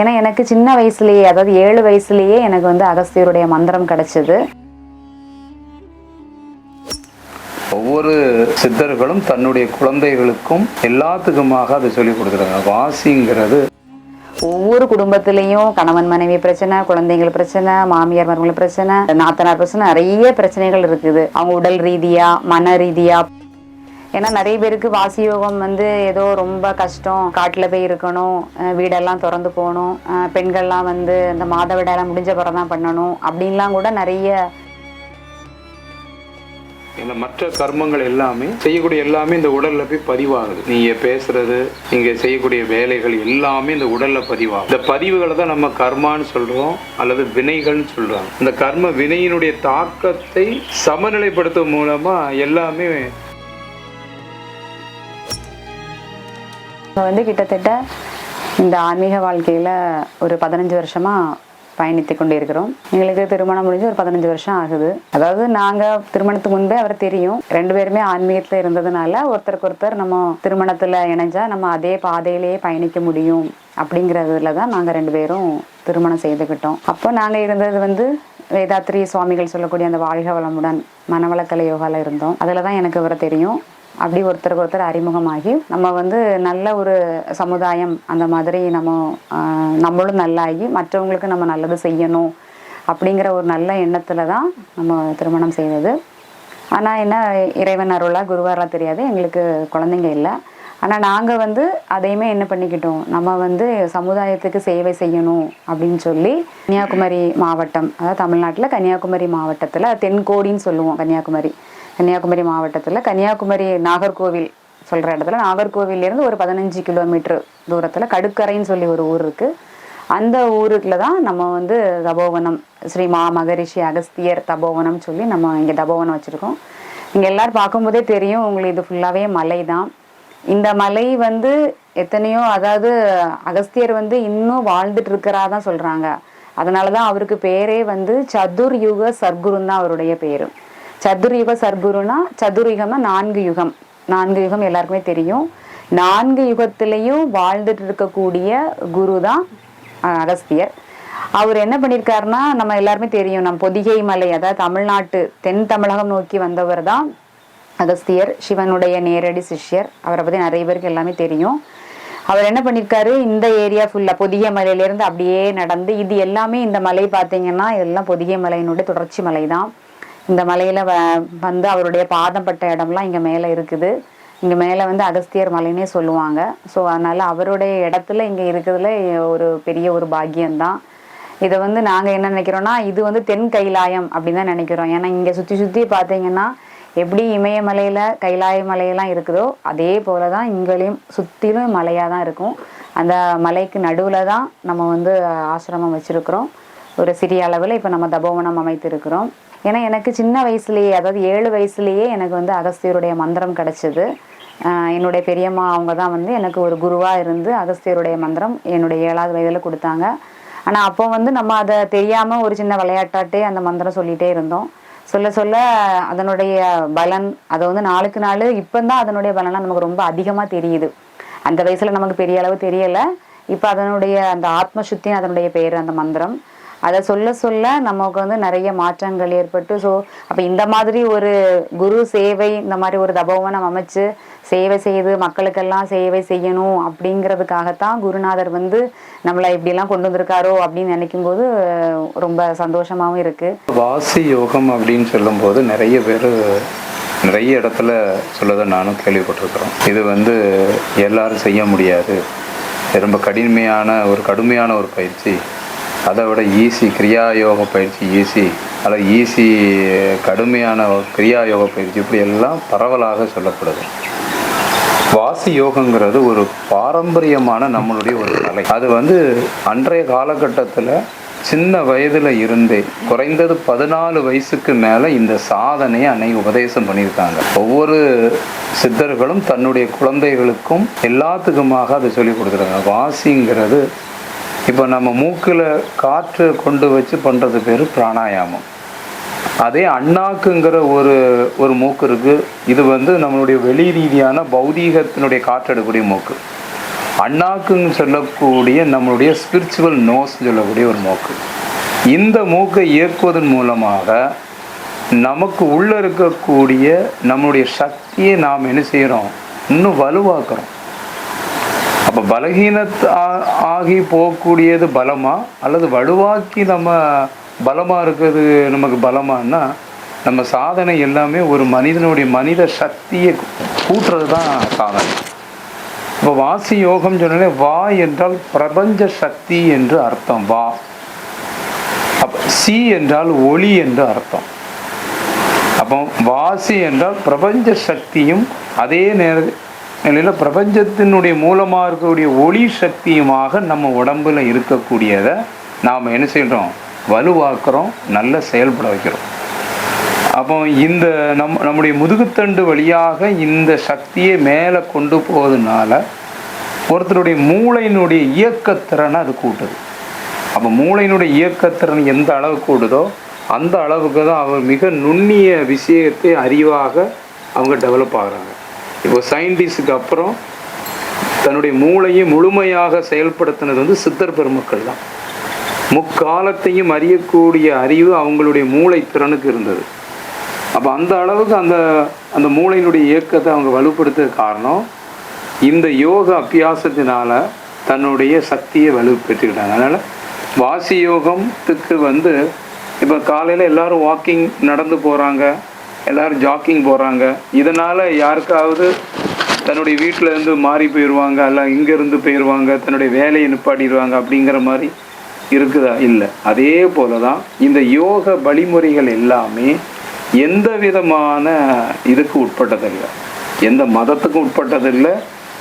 ஏன்னா எனக்கு சின்ன வயசுலேயே அதாவது ஏழு வயசுலேயே எனக்கு வந்து அகஸ்தியருடைய மந்திரம் கிடைச்சது. ஒவ்வொரு சித்தர்களும் தன்னுடைய குழந்தைகளுக்கும் எல்லாத்துக்குமாக அதை சொல்லி கொடுக்குறாங்க. வாசிங்கிறது ஒவ்வொரு குடும்பத்திலையும் கணவன் மனைவி பிரச்சனை குழந்தைகள் பிரச்சனை மாமியார் மருமகள் பிரச்சனை நாத்தனார் பிரச்சனை நிறைய பிரச்சனைகள் இருக்குது. அவங்க உடல் ரீதியா மன ரீதியா ஏன்னா நிறைய பேருக்கு வாசி யோகம் வந்து ஏதோ ரொம்ப கஷ்டம். காட்டில் போய் இருக்கணும் வீடெல்லாம் திறந்து போகணும் பெண்கள்லாம் வந்து இந்த மாதவிடாயெல்லாம் முடிஞ்ச பிறகு தான் பண்ணணும் அப்படின்லாம் கூட நிறைய இந்த மற்ற கர்மங்கள் எல்லாமே செய்யக்கூடிய எல்லாமே இந்த உடல்ல போய் பதிவாகுது. நீங்க பேசுறது நீங்க செய்யக்கூடிய வேலைகள் எல்லாமே இந்த உடல்ல பதிவாகும் இந்த பதிவுகளை தான் நம்ம கர்மான்னு சொல்றோம் அல்லது வினைகள்னு சொல்றாங்க. இந்த கர்ம வினையினுடைய தாக்கத்தை சமநிலைப்படுத்தும் மூலமா எல்லாமே இப்போ வந்து கிட்டத்தட்ட இந்த ஆன்மீக வாழ்க்கையில் ஒரு பதினஞ்சு வருஷமாக பயணித்து கொண்டு இருக்கிறோம் எங்களுக்கு திருமணம் முடிஞ்சு ஒரு பதினஞ்சு வருஷம் ஆகுது. அதாவது நாங்கள் திருமணத்துக்கு முன்பே அவர் தெரியும். ரெண்டு பேருமே ஆன்மீகத்தில் இருந்ததுனால ஒருத்தருக்கு ஒருத்தர் நம்ம திருமணத்தில் இணைஞ்சா நம்ம அதே பாதையிலேயே பயணிக்க முடியும் அப்படிங்கிறதுல தான் நாங்கள் ரெண்டு பேரும் திருமணம் செய்துக்கிட்டோம். அப்போ நாங்கள் இருந்தது வந்து வேதாத்ரி சுவாமிகள் சொல்லக்கூடிய அந்த வாழ்க வளமுடன் மனவளக்கலை யோகாவில் இருந்தோம். அதில் தான் எனக்கு இவரை தெரியும். அப்படி ஒருத்தருக்கு ஒருத்தர் அறிமுகமாகி நம்ம வந்து நல்ல ஒரு சமுதாயம் அந்த மாதிரி நம்ம நம்மளும் நல்லாகி மற்றவங்களுக்கு நம்ம நல்லது செய்யணும் அப்படிங்கிற ஒரு நல்ல எண்ணத்தில் தான் நம்ம திருமணம் செய்தது. ஆனால் என்ன இறைவன் அருளா குருவாரா தெரியாது எங்களுக்கு குழந்தைங்க இல்லை. ஆனால் நாங்கள் வந்து அதையுமே என்ன பண்ணிக்கிட்டோம் நம்ம வந்து சமுதாயத்துக்கு சேவை செய்யணும் அப்படின்னு சொல்லி கன்னியாகுமரி மாவட்டம் அதாவது தமிழ்நாட்டில் கன்னியாகுமரி மாவட்டத்தில் தென்கோடின்னு சொல்லுவோம் கன்னியாகுமரி. கன்னியாகுமரி மாவட்டத்தில் கன்னியாகுமரி நாகர்கோவில் சொல்கிற இடத்துல நாகர்கோவிலேருந்து ஒரு பதினஞ்சு கிலோமீட்டர் தூரத்தில் கடுக்கரைன்னு சொல்லி ஒரு ஊர் இருக்குது அந்த ஊருக்குள்ள தான் நம்ம வந்து தபோவனம் ஸ்ரீ மா மகரிஷி அகஸ்தியர் தபோவனம் சொல்லி நம்ம இங்கே தபோவனம் வச்சுருக்கோம். இங்கே எல்லோரும் பார்க்கும்போதே தெரியும் உங்களுக்கு இது ஃபுல்லாகவே மலை தான். இந்த மலை வந்து எத்தனையோ அதாவது அகஸ்தியர் வந்து இன்னும் வாழ்ந்துட்டு இருக்கிறா தான் சொல்கிறாங்க அதனால தான் அவருக்கு பேரே வந்து சதுர்யுக சர்க்குருன்னு தான் அவருடைய பேர். சதுர்யுக சர்க்குருனா சதுர்யுகம்னா நான்கு யுகம். நான்கு யுகம் எல்லாருக்குமே தெரியும். நான்கு யுகத்திலையும் வாழ்ந்துட்டு இருக்கக்கூடிய குரு தான் அகஸ்தியர். அவர் என்ன பண்ணியிருக்காருன்னா நம்ம எல்லாருமே தெரியும் நம்ம பொதிகை மலை அதாவது தமிழ்நாட்டு தென் தமிழகம் நோக்கி வந்தவர் தான் அகஸ்தியர் சிவனுடைய நேரடி சிஷ்யர். அவரை பற்றி நிறைய பேருக்கு எல்லாமே தெரியும். அவர் என்ன பண்ணியிருக்காரு இந்த ஏரியா ஃபுல்லாக பொதிகை மலையிலேருந்து அப்படியே நடந்து இது எல்லாமே இந்த மலை பார்த்தீங்கன்னா இதெல்லாம் பொதிகை மலையினுடைய தொடர்ச்சி மலை தான் இந்த மலையில் வ வந்து அவருடைய பாதம் பட்ட இடம்லாம் இங்கே மேலே இருக்குது. இங்கே மேலே வந்து அகஸ்தியர் மலைன்னே சொல்லுவாங்க. ஸோ அதனால் அவருடைய இடத்துல இங்கே இருக்கிறதுல ஒரு பெரிய ஒரு பாக்கியம்தான். இதை வந்து நாங்கள் என்ன நினைக்கிறோம்னா இது வந்து தென் கைலாயம் அப்படின்னு தான் நினைக்கிறோம். ஏன்னா இங்கே சுற்றி சுற்றி பார்த்தீங்கன்னா எப்படி இமயமலையில் கைலாய மலையெல்லாம் இருக்குதோ அதே போல தான் இங்கேயும் சுற்றிலும் மலையாக தான் இருக்கும். அந்த மலைக்கு நடுவில் தான் நம்ம வந்து ஆசிரமம் வச்சுருக்கிறோம். ஒரு சிறிய அளவில் இப்போ நம்ம தபோவனம் அமைத்திருக்கிறோம். ஏன்னா எனக்கு சின்ன வயசுலேயே அதாவது ஏழு வயசுலேயே எனக்கு வந்து அகஸ்தியருடைய மந்திரம் கிடச்சிது. என்னுடைய பெரியம்மா அவங்க தான் வந்து எனக்கு ஒரு குருவாக இருந்து அகஸ்தியருடைய மந்திரம் என்னுடைய ஏழாவது வயதில் கொடுத்தாங்க. ஆனால் அப்போ வந்து நம்ம அதை தெரியாமல் ஒரு சின்ன விளையாட்டாட்டே அந்த மந்திரம் சொல்லிகிட்டே இருந்தோம். சொல்ல சொல்ல அதனுடைய பலன் அதை வந்து நாளுக்கு நாள் இப்போ தான் அதனுடைய பலனாக நமக்கு ரொம்ப அதிகமாக தெரியுது. அந்த வயசில் நமக்கு பெரிய அளவு தெரியலை. இப்போ அதனுடைய அந்த ஆத்ம சுத்தி அதனுடைய பேர் அந்த மந்திரம். அதை சொல்ல சொல்ல நமக்கு வந்து நிறைய மாற்றங்கள் ஏற்பட்டு ஸோ அப்போ இந்த மாதிரி ஒரு குரு சேவை இந்த மாதிரி ஒரு தபோவனம் அமைச்சு சேவை செய்து மக்களுக்கெல்லாம் சேவை செய்யணும் அப்படிங்கிறதுக்காகத்தான் குருநாதர் வந்து நம்மளை இப்படிலாம் கொண்டு வந்திருக்காரோ அப்படின்னு நினைக்கும் போது ரொம்ப சந்தோஷமாகவும் இருக்குது வாசி யோகம் அப்படின்னு சொல்லும்போது நிறைய பேர் நிறைய இடத்துல சொல்லதை நானும் கேள்விப்பட்டிருக்கிறோம். இது வந்து எல்லாரும் செய்ய முடியாது. ரொம்ப கடுமையான ஒரு கடுமையான ஒரு பயிற்சி. அதை விட ஈஸி கிரியாயோக பயிற்சி ஈஸி அதில் ஈஸி கடுமையான கிரியாயோக யோக பயிற்சி. இப்படி எல்லாம் பரவலாக சொல்லப்படுது. வாசி யோகங்கிறது ஒரு பாரம்பரியமான நம்மளுடைய ஒரு கலை. அது வந்து அன்றைய காலகட்டத்தில் சின்ன வயதில் இருந்தே குறைந்தது பதினாலு வயசுக்கு மேலே இந்த சாதனையை அன்னைக்கு உபதேசம் பண்ணியிருக்காங்க. ஒவ்வொரு சித்தர்களும் தன்னுடைய குழந்தைகளுக்கும் எல்லாத்துக்குமாக அதை சொல்லி கொடுக்குறாங்க வாசிங்கிறது இப்போ நம்ம மூக்கில் காற்று கொண்டு வச்சு பண்ணுறது பேர் பிராணாயாமம். அதே அண்ணாக்குங்கிற ஒரு ஒரு மூக்கு இருக்குது இது வந்து நம்மளுடைய வெளி ரீதியான பௌதீகத்தினுடைய காற்றெடுக்கக்கூடிய மூக்கு. அண்ணாக்குன்னு சொல்லக்கூடிய நம்மளுடைய ஸ்பிரிச்சுவல் நோஸ் சொல்லக்கூடிய ஒரு மூக்கு. இந்த மூக்கை இயக்குவதன் மூலமாக நமக்கு உள்ளே இருக்கக்கூடிய நம்மளுடைய சக்தியை நாம் என்ன செய்கிறோம் இன்னும் வலுவாக்குறோம். அப்போ பலகீனத் ஆ- ஆகி போகக்கூடியது பலமா? அல்லது வலுவாக்கி நம்ம பலமா இருக்கிறது நமக்கு பலமானா நம்ம சாதனை எல்லாமே ஒரு மனிதனுடைய மனித சக்தியை கூட்டுறது தான் சாதனை. இப்போ வாசி யோகம் சொன்னாலே வா என்றால் பிரபஞ்ச சக்தி என்று அர்த்தம் வா. அப்போ சி என்றால் ஒளி என்று அர்த்தம். அப்போ வாசி என்றால் பிரபஞ்ச சக்தியும் அதே நேர நிலையில் பிரபஞ்சத்தினுடைய மூலமாக இருக்கக்கூடிய ஒளி சக்தியுமாக நம்ம உடம்பில் இருக்கக்கூடியதை நாம் என்ன செய்கிறோம் வலுவாக்குறோம் நல்ல செயல்பட வைக்கிறோம். அப்போ இந்த நம் நம்முடைய முதுகுத்தண்டு வழியாக இந்த சக்தியை மேலே கொண்டு போவதனால ஒருத்தருடைய மூளையினுடைய இயக்கத்திறனை அது கூட்டுது. அப்போ மூளையினுடைய இயக்கத்திறன் எந்த அளவு கூடுதோ அந்த அளவுக்கு தான் அவர் மிக நுண்ணிய விஷயத்தை அறிவாக அவங்க டெவலப் ஆகிறாங்க. இப்போ சயின்டிஸ்டுக்கு அப்புறம் தன்னுடைய மூளையை முழுமையாக செயல்படுத்தினது வந்து சித்தர் பெருமக்கள் தான். முக்காலத்தையும் அறியக்கூடிய அறிவு அவங்களுடைய மூளை திறனுக்கு இருந்தது. அப்போ அந்த அளவுக்கு அந்த அந்த மூளையினுடைய இயக்கத்தை அவங்க வலுப்படுத்த காரணம் இந்த யோக அபியாசத்தினால தன்னுடைய சக்தியை வலுப்பெற்றுக்கிட்டாங்க அதனால் வாசி யோகத்துக்கு வந்து இப்போ காலையில் எல்லோரும் வாக்கிங் நடந்து போகிறாங்க எல்லாரும் ஜாக்கிங் போகிறாங்க இதனால் யாருக்காவது தன்னுடைய வீட்டில் இருந்து மாறி போயிடுவாங்க அல்ல இங்கேருந்து போயிடுவாங்க தன்னுடைய வேலையை நிப்பாட்டிடுவாங்க அப்படிங்கிற மாதிரி இருக்குதா? இல்லை. அதே போல தான் இந்த யோக வழிமுறைகள் எல்லாமே எந்த விதமான இதுக்கு உட்பட்டதில்லை எந்த மதத்துக்கும் உட்பட்டதில்லை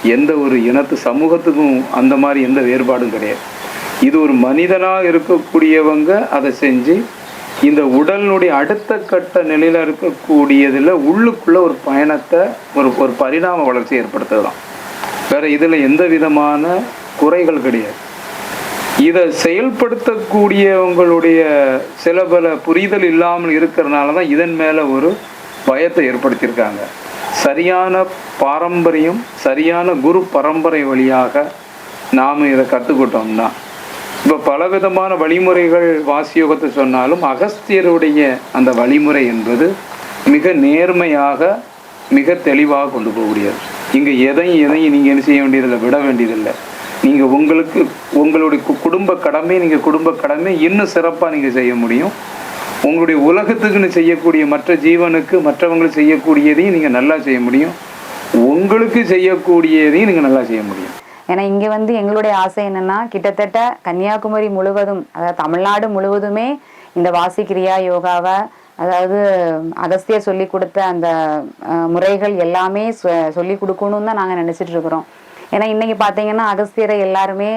எந்த ஒரு இனத்து சமூகத்துக்கும் அந்த மாதிரி எந்த வேறுபாடும் கிடையாது. இது ஒரு மனிதனாக இருக்கக்கூடியவங்க அதை செஞ்சு இந்த உடலினுடைய அடுத்த கட்ட நிலையில் இருக்கக்கூடியதில் உள்ளுக்குள்ள ஒரு பயணத்தை ஒரு ஒரு பரிணாம வளர்ச்சி ஏற்படுத்துதான் வேற இதில் எந்த விதமான குறைகள் கிடையாது. இதை செயல்படுத்தக்கூடியவங்களுடைய சில பல புரிதல் இல்லாமல் இருக்கிறனால தான் இதன் மேலே ஒரு பயத்தை ஏற்படுத்தியிருக்காங்க. சரியான பாரம்பரியம் சரியான குரு பரம்பரை வழியாக நாம் இதை கற்றுக்கிட்டோம்னா இப்போ பலவிதமான வழிமுறைகள் வாசியோகத்தை சொன்னாலும் அகஸ்தியருடைய அந்த வழிமுறை என்பது மிக நேர்மையாக மிக தெளிவாக கொண்டு போகக்கூடியது. இங்கே எதையும் எதையும் நீங்கள் என்ன செய்ய வேண்டியதில்லை விட வேண்டியதில்லை. நீங்கள் உங்களுக்கு உங்களுடைய கு- குடும்ப கடமை நீங்கள் குடும்ப கடமை இன்னும் சிறப்பாக நீங்கள் செய்ய முடியும். உங்களுடைய உலகத்துக்குன்னு செய்யக்கூடிய மற்ற ஜீவனுக்கு மற்றவங்களுக்கு செய்யக்கூடியதையும் நீங்கள் நல்லா செய்ய முடியும். உங்களுக்கு செய்யக்கூடியதையும் நீங்கள் நல்லா செய்ய முடியும். ஏன்னா இங்க வந்து எங்களுடைய ஆசை என்னன்னா கிட்டத்தட்ட கன்னியாகுமரி முழுவதும் அதாவது தமிழ்நாடு முழுவதுமே இந்த வாசிக்கிரியா யோகாவை அதாவது அகஸ்தியர் சொல்லி கொடுத்த அந்த முறைகள் எல்லாமே சொ- சொல்லி கொடுக்கணும்னு தான் நாங்கள் நினைச்சிட்டு இருக்கிறோம். ஏன்னா இன்னைக்கு பார்த்தீங்கன்னா அகஸ்தியரை எல்லாருமே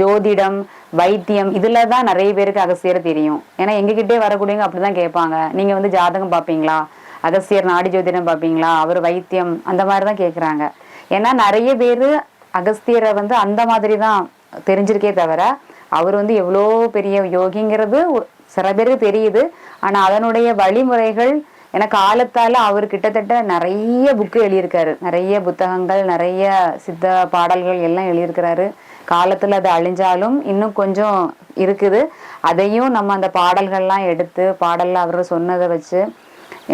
ஜோதிடம் வைத்தியம் இதில் தான் நிறைய பேருக்கு அகஸ்தியரை தெரியும். ஏன்னா எங்ககிட்டே வரக்கூடியவங்க அப்படிதான் கேட்பாங்க. நீங்கள் வந்து ஜாதகம் பார்ப்பீங்களா? அகஸ்தியர் நாடி ஜோதிடம் பார்ப்பீங்களா? அவர் வைத்தியம் அந்த மாதிரி தான் கேட்குறாங்க ஏன்னா நிறைய பேர் அகஸ்தியரை வந்து அந்த மாதிரி தான் தெரிஞ்சிருக்கே தவிர அவர் வந்து எவ்வளோ பெரிய யோகிங்கிறது சில பேருக்கு தெரியுது. ஆனால் அதனுடைய வழிமுறைகள் ஏன்னா காலத்தால் அவர் கிட்டத்தட்ட நிறைய புக்கு எழுதியிருக்காரு. நிறைய புத்தகங்கள் நிறைய சித்த பாடல்கள் எல்லாம் எழுதியிருக்கிறாரு. காலத்தில் அது அழிஞ்சாலும் இன்னும் கொஞ்சம் இருக்குது. அதையும் நம்ம அந்த பாடல்கள்லாம் எடுத்து பாடலில் அவர் சொன்னதை வச்சு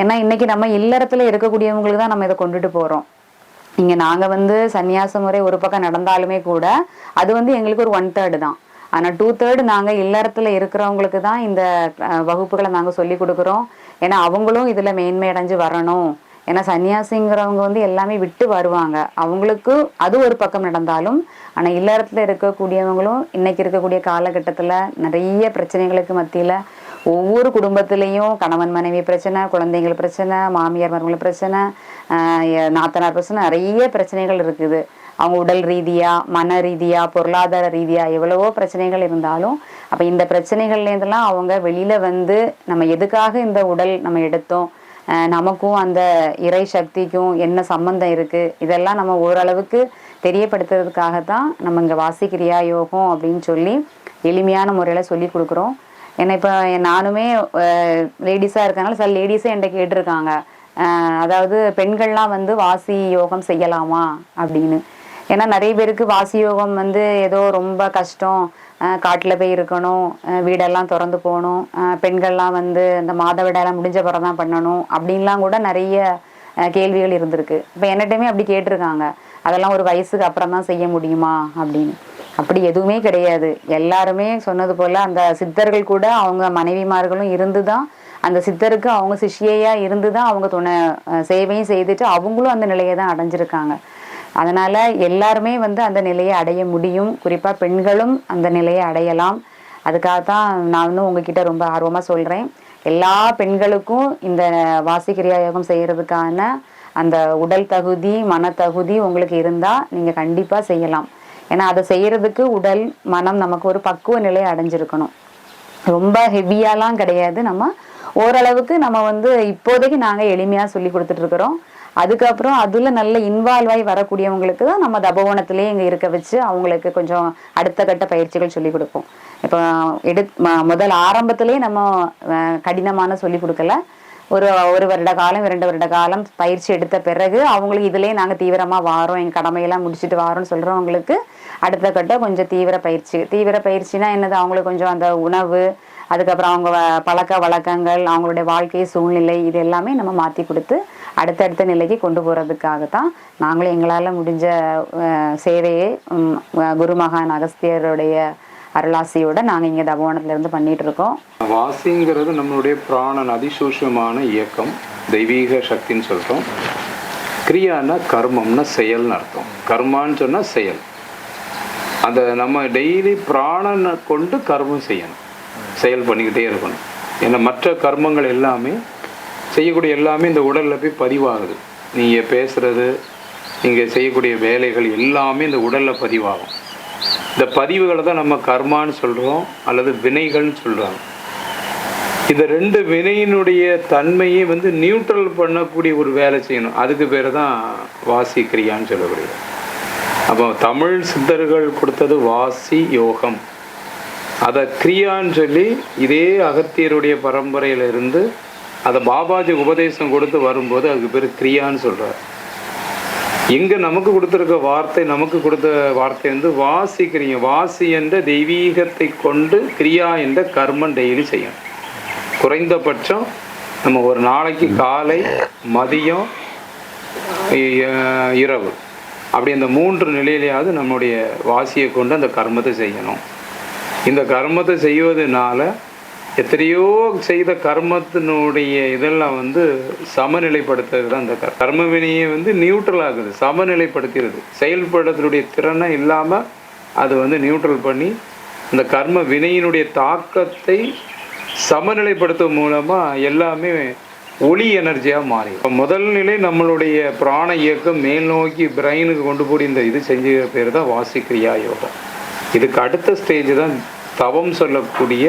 ஏன்னா இன்னைக்கு நம்ம இல்லறத்தில் இருக்கக்கூடியவங்களுக்கு தான் நம்ம இதை கொண்டுட்டு போகிறோம் இங்க நாங்க வந்து சன்னியாச முறை ஒரு பக்கம் நடந்தாலுமே கூட அது வந்து எங்களுக்கு ஒரு ஒன் தேர்டு தான். ஆனா டூ தேர்டு நாங்க இல்லறத்துல இருக்கிறவங்களுக்கு தான் இந்த வகுப்புகளை நாங்க சொல்லி கொடுக்குறோம். ஏன்னா அவங்களும் இதுல மேன்மை அடைஞ்சு வரணும். ஏன்னா சன்னியாசிங்கிறவங்க வந்து எல்லாமே விட்டு வருவாங்க. அவங்களுக்கு அது ஒரு பக்கம் நடந்தாலும் ஆனால் இல்லறத்தில் இருக்கக்கூடியவங்களும் இன்னைக்கு இருக்கக்கூடிய காலகட்டத்தில் நிறைய பிரச்சனைகளுக்கு மத்தியில் ஒவ்வொரு குடும்பத்திலையும் கணவன் மனைவி பிரச்சனை குழந்தைங்கள் பிரச்சனை மாமியார் மருமகள் பிரச்சனை நாத்தனார் பிரச்சனை நிறைய பிரச்சனைகள் இருக்குது. அவங்க உடல் ரீதியாக மன ரீதியாக பொருளாதார ரீதியாக எவ்வளவோ பிரச்சனைகள் இருந்தாலும் அப்போ இந்த பிரச்சனைகள்லேருந்துலாம் அவங்க வெளியில் வந்து நம்ம எதுக்காக இந்த உடல் நம்ம எடுத்தோம்? நமக்கும் அந்த இறை சக்திக்கும் என்ன சம்பந்தம் இருக்குது இதெல்லாம் நம்ம ஓரளவுக்கு தெரியப்படுத்துறதுக்காக தான் நம்ம இங்கே வாசிக்கிறியா யோகம் அப்படின்னு சொல்லி எளிமையான முறையில் சொல்லி கொடுக்குறோம். ஏன்னா இப்போ நானுமே லேடிஸாக இருக்கனால சில லேடிஸே என்கிட்ட கேட்டிருக்காங்க. அதாவது பெண்கள்லாம் வந்து வாசி யோகம் செய்யலாமா அப்படின்னு. ஏன்னா நிறைய பேருக்கு வாசி யோகம் வந்து ஏதோ ரொம்ப கஷ்டம். காட்டில் போய் இருக்கணும். வீடெல்லாம் திறந்து போகணும். பெண்கள்லாம் வந்து இந்த மாதவிடாயெல்லாம் முடிஞ்ச பிறகு தான் பண்ணணும் அப்படின்லாம் கூட நிறைய கேள்விகள் இருந்திருக்கு. இப்போ என்னட்டையுமே அப்படி கேட்டிருக்காங்க. அதெல்லாம் ஒரு வயசுக்கு அப்புறம் தான் செய்ய முடியுமா அப்படின்னு. அப்படி எதுவுமே கிடையாது. எல்லாருமே சொன்னது போல அந்த சித்தர்கள் கூட அவங்க மனைவிமார்களும் இருந்து தான் அந்த சித்தருக்கு அவங்க சிஷ்யையா இருந்து தான் அவங்க துணை சேவையும் செய்துட்டு அவங்களும் அந்த நிலையை தான் அடைஞ்சிருக்காங்க. அதனால எல்லாருமே வந்து அந்த நிலையை அடைய முடியும். குறிப்பா பெண்களும் அந்த நிலையை அடையலாம். அதுக்காக தான் நான் வந்து உங்ககிட்ட ரொம்ப ஆர்வமா சொல்றேன். எல்லா பெண்களுக்கும் இந்த வாசிக்கிரியா யோகம் செய்யறதுக்கான அந்த உடல் தகுதி மன தகுதி உங்களுக்கு இருந்தா நீங்க கண்டிப்பா செய்யலாம். ஏன்னா அதை செய்யறதுக்கு உடல் மனம் நமக்கு ஒரு பக்குவ நிலை அடைஞ்சிருக்கணும். ரொம்ப ஹெவியாலாம் கிடையாது. நம்ம ஓரளவுக்கு நம்ம வந்து இப்போதைக்கு நாங்க எளிமையா சொல்லி கொடுத்துட்டு இருக்கிறோம். அதுக்கப்புறம் அதுல நல்ல இன்வால்வ் ஆகி வரக்கூடியவங்களுக்கு தான் நம்ம தபோவனத்திலேயே இங்க இருக்க வச்சு அவங்களுக்கு கொஞ்சம் அடுத்த கட்ட பயிற்சிகள் சொல்லிக் கொடுப்போம். இப்போ எடு முதல் ஆரம்பத்திலேயே நம்ம அஹ், கடினமான சொல்லி கொடுக்கல. ஒரு ஒரு வருட காலம் இரண்டு வருட காலம் பயிற்சி எடுத்த பிறகு அவங்களுக்கு இதிலே நாங்கள் தீவிரமாக வாரோம். எங்கள் கடமையெல்லாம் முடிச்சுட்டு வாரோம்னு சொல்கிறவங்களுக்கு அடுத்த கட்ட கொஞ்சம் தீவிர பயிற்சி. தீவிர பயிற்சினா என்னது? அவங்களுக்கு கொஞ்சம் அந்த உணவு அதுக்கப்புறம் அவங்க வ- பழக்க வழக்கங்கள் அவங்களுடைய வாழ்க்கை சூழ்நிலை இது எல்லாமே நம்ம மாற்றி கொடுத்து அடுத்தடுத்த நிலைக்கு கொண்டு போகிறதுக்காக தான் நாங்களும் எங்களால் முடிஞ்ச சேவையை குருமகான் குரு மகான் அகஸ்தியருடைய அருளாசியோட நாங்கள் இங்கே தபோவனத்துல இருந்து பண்ணிட்டு இருக்கோம் வாசிங்கிறது நம்மளுடைய பிராணன் அதிசூஷமான இயக்கம் தெய்வீக சக்தின்னு சொல்கிறோம் கிரியானா கர்மம்னா செயல்னு அர்த்தம். கர்மான்னு சொன்னால் செயல். அந்த நம்ம டெய்லி பிராணனை கொண்டு கர்மம் செய்யணும். செயல் பண்ணிக்கிட்டே இருக்கணும். ஏன்னா மற்ற கர்மங்கள் எல்லாமே செய்யக்கூடிய எல்லாமே இந்த உடலில் போய் பதிவாகுது. நீங்கள் பேசுகிறது நீங்கள் செய்யக்கூடிய வேலைகள் எல்லாமே இந்த உடலில் பதிவாகும். இந்த பதிவுகளை தான் நம்ம கர்மான்னு சொல்கிறோம் அல்லது வினைகள்னு சொல்கிறாங்க இந்த ரெண்டு வினையினுடைய தன்மையை வந்து நியூட்ரல் பண்ணக்கூடிய ஒரு வேலை செய்யணும். அதுக்கு பேர் தான் வாசி கிரியான்னு சொல்லக்கூடியது அப்போ தமிழ் சித்தர்கள் கொடுத்தது வாசி யோகம். அதை கிரியான்னு சொல்லி இதே அகத்தியருடைய பரம்பரையிலிருந்து அதை பாபாஜி உபதேசம் கொடுத்து வரும்போது அதுக்கு பேர் கிரியான்னு சொல்கிறார் இங்க நமக்கு கொடுத்துருக்க வார்த்தை நமக்கு கொடுத்த வார்த்தை வந்து வாசிக்கிறீங்க. வாசி என்ற தெய்வீகத்தை கொண்டு கிரியா என்ற கர்மம் டெய்லி செய்யணும். குறைந்தபட்சம் நம்ம ஒரு நாளைக்கு காலை மதியம் இரவு. அப்படி அந்த மூன்று நிலையிலையாவது நம்முடைய வாசியை கொண்டு அந்த கர்மத்தை செய்யணும். இந்த கர்மத்தை செய்வதனால எத்தனையோ செய்த கர்மத்தினுடைய இதெல்லாம் வந்து சமநிலைப்படுத்துறது தான் இந்த கர்- கர்ம. வினையை வந்து நியூட்ரல் ஆகுது சமநிலைப்படுத்திடுது. செயல்படுறதுடைய திறனை இல்லாமல் அது வந்து நியூட்ரல் பண்ணி அந்த கர்ம வினையினுடைய தாக்கத்தை சமநிலைப்படுத்தும் மூலமாக எல்லாமே ஒளி எனர்ஜியாக மாறி. இப்போ முதல் நிலை நம்மளுடைய பிராண இயக்கம் மேல் நோக்கி பிரெயினுக்கு கொண்டு போய் இந்த இது செஞ்ச பேர் தான் வாசிக்கிரியா யோகம் இதுக்கு அடுத்த ஸ்டேஜ் தான் தவம் சொல்லக்கூடிய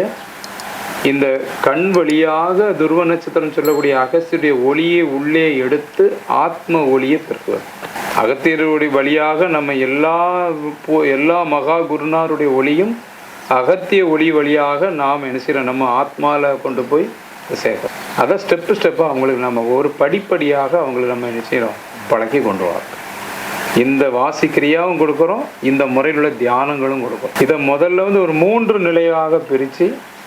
இந்த கண் வழியாக துருவ நட்சத்திரம் சொல்லக்கூடிய அகஸ்தியுடைய ஒளியை உள்ளே எடுத்து ஆத்ம ஒளியை பெறுவது அகத்தியருடைய வழியாக நம்ம எல்லா போ- எல்லா மகா குருநாருடைய ஒளியும் அகத்திய ஒளி வழியாக நாம் என்ன செய்யறோம் நம்ம ஆத்மாவில் கொண்டு போய் சேர்க்கிறோம். அதை ஸ்டெப்பு ஸ்டெப்பாக அவங்களுக்கு நம்ம ஒரு படிப்படியாக அவங்களுக்கு நம்ம என்ன செய்கிறோம் பழக்கி கொண்டு வரோம் இந்த வாசிக்கிரியாவும் கொடுக்குறோம் இந்த முறையில் உள்ள தியானங்களும் கொடுக்குறோம். இதை முதல்ல வந்து ஒரு மூன்று நிலையாக பிரித்து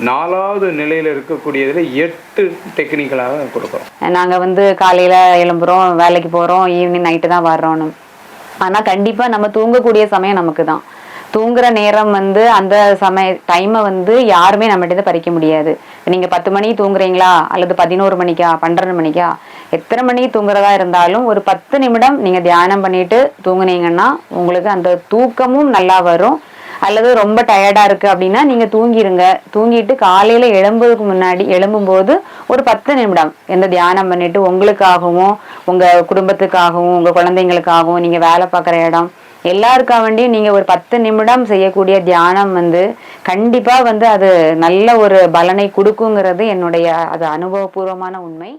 நாலாவது நிலையில் இருக்கக்கூடியதில் எட்டு டெக்னிக்கலாக கொடுக்குறோம். நாங்கள் வந்து காலையில் எழும்புறோம் வேலைக்கு போகிறோம் ஈவினிங் நைட்டு தான் வர்றோன்னு ஆனால் கண்டிப்பாக நம்ம தூங்கக்கூடிய சமயம் நமக்கு தான் தூங்குற நேரம் வந்து அந்த சமய டைமை வந்து யாருமே நம்மகிட்ட பறிக்க முடியாது. நீங்க பத்து மணிக்கு தூங்குறீங்களா? அல்லது பதினோரு மணிக்கா? பன்னெண்டு மணிக்கா? எத்தனை மணி தூங்குறதா இருந்தாலும் ஒரு பத்து நிமிடம் நீங்க தியானம் பண்ணிட்டு தூங்குனீங்கன்னா உங்களுக்கு அந்த தூக்கமும் நல்லா வரும். அல்லது ரொம்ப டயர்டா இருக்கு அப்படின்னா நீங்க தூங்கிருங்க. தூங்கிட்டு காலையில எழும்புறதுக்கு முன்னாடி எழும்பும்போது ஒரு பத்து நிமிடம் எந்த தியானம் பண்ணிட்டு உங்களுக்காகவும் உங்க குடும்பத்துக்காகவும் உங்க குழந்தைங்களுக்காகவும் நீங்க வேலை பார்க்குற இடம் எல்லாருக்கா வேண்டியும் நீங்கள் ஒரு பத்து நிமிடம் செய்யக்கூடிய தியானம் வந்து கண்டிப்பாக வந்து அது நல்ல ஒரு பலனை கொடுக்குங்கிறது என்னுடைய அது அனுபவபூர்வமான உண்மை.